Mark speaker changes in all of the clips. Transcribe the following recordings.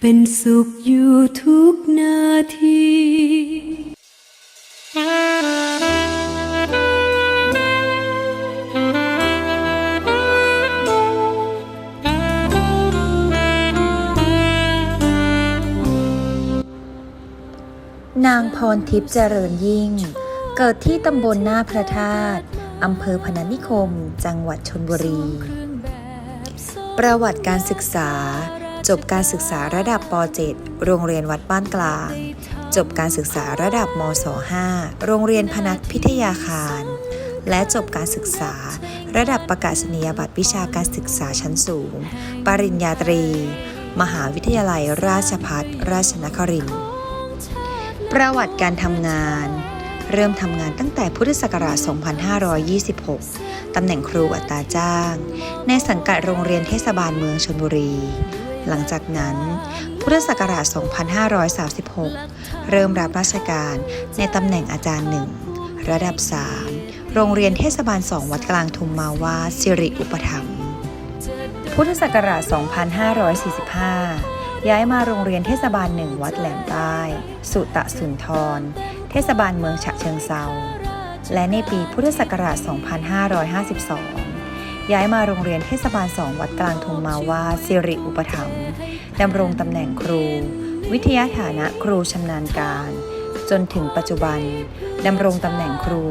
Speaker 1: เป็นสุขอยู่ทุกนาที
Speaker 2: นางพรทิพย์เจริญยิ่ง เกิดที่ตำบลหน้าพระธาตุอำเภอพนัสนิคม จังหวัดชนบุรี ประวัติการศึกษา จบการศึกษาระดับป .7 โรงเรียนวัดบ้านกลาง จบการศึกษาระดับมศ .5 โรงเรียนพนัสพิทยาคาร และจบการศึกษา ระดับประกาศนียบัตรวิชาการศึกษาชั้นสูง ปริญญาตรี มหาวิทยาลัยราชภัฏราชนครินทร์ประวัติการทำงาน เริ่มทำงานตั้งแต่พุทธศักราช 2526 ตำแหน่งครูอัตราจ้าง ในสังกัดโรงเรียนเทศบาลเมืองชลบุรี หลังจากนั้น พุทธศักราช 2536 เริ่มรับราชการในตำแหน่งอาจารย์หนึ่งระดับ 3 โรงเรียนเทศบาล2วัดกลางทุมมาวาสิริอุปถัมภ์พุทธศักราช 2545 ย้ายมาโรงเรียนเทศบาลหนึ่งวัดแหลมใต้ สุตะสุนทร เทศบาลเมืองฉะเชิงเซาและในปีพุทธศักราช 2552 ย้ายมาโรงเรียนเทศบาล2วัดกลางทงมาวาสิริอุปถัมภ์ดำรงตำแหน่งครู วิทยาฐานะครูชำนาญการ จนถึงปัจจุบันดำรงตำแหน่งครู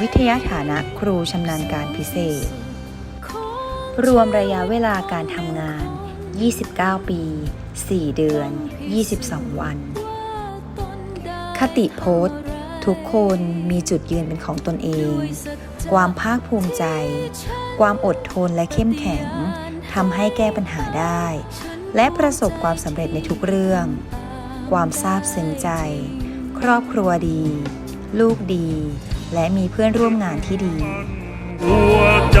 Speaker 2: วิทยาฐานะครูชำนาญการพิเศษ รวมระยะเวลาการทำงาน 29 ปี 4 เดือน 22 วัน คติโพสต์ ทุกคนมีจุดยืนเป็นของตนเอง ความภาคภูมิใจ ความอดทนและเข้มแข็งทำให้แก้ปัญหาได้ และประสบความสำเร็จในทุกเรื่อง ความซาบซึ้งใจ ครอบครัวดี ลูกดี และมีเพื่อนร่วมงานที่ดี
Speaker 3: หัวใจ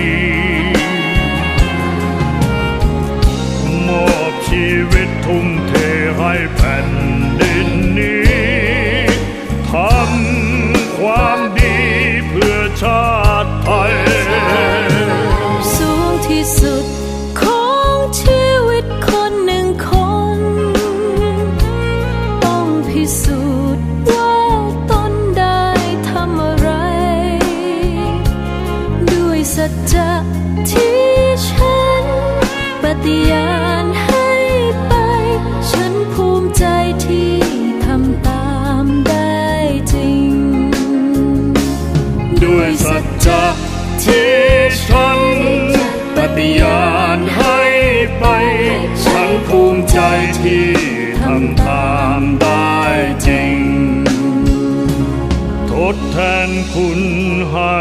Speaker 3: ี ที่ทำตา
Speaker 1: มได้จริง
Speaker 3: ทดแทนคุณให้